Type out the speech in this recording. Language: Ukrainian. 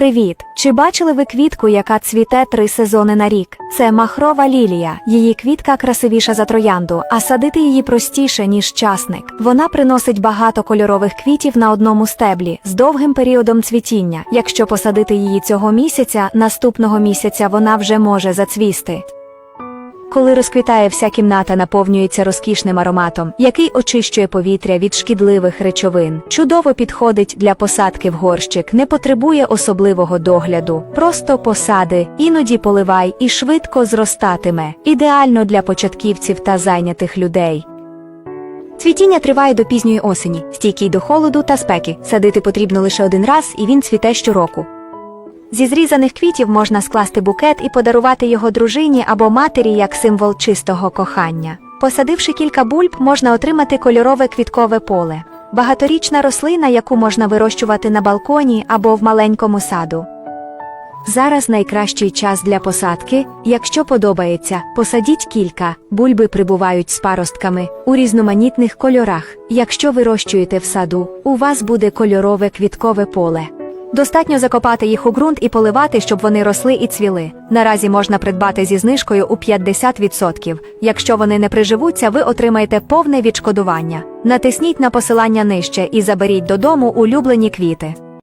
Привіт! Чи бачили ви квітку, яка цвіте три сезони на рік? Це махрова лілія. Її квітка красивіша за троянду, а садити її простіше, ніж часник. Вона приносить багато кольорових квітів на одному стеблі з довгим періодом цвітіння. Якщо посадити її цього місяця, наступного місяця вона вже може зацвісти. Коли розквітає вся кімната наповнюється розкішним ароматом, який очищує повітря від шкідливих речовин. Чудово підходить для посадки в горщик, не потребує особливого догляду. Просто посади, іноді поливай і швидко зростатиме. Ідеально для початківців та зайнятих людей. Цвітіння триває до пізньої осені, стійкий до холоду та спеки. Садити потрібно лише один раз, і він цвіте щороку. Зі зрізаних квітів можна скласти букет і подарувати його дружині або матері як символ чистого кохання. Посадивши кілька бульб, можна отримати кольорове квіткове поле. Багаторічна рослина, яку можна вирощувати на балконі або в маленькому саду. Зараз найкращий час для посадки. Якщо подобається, посадіть кілька. Бульби прибувають з паростками у різноманітних кольорах. Якщо вирощуєте в саду, у вас буде кольорове квіткове поле. Достатньо закопати їх у ґрунт і поливати, щоб вони росли і цвіли. Наразі можна придбати зі знижкою у 50%. Якщо вони не приживуться, ви отримаєте повне відшкодування. Натисніть на посилання нижче і заберіть додому улюблені квіти.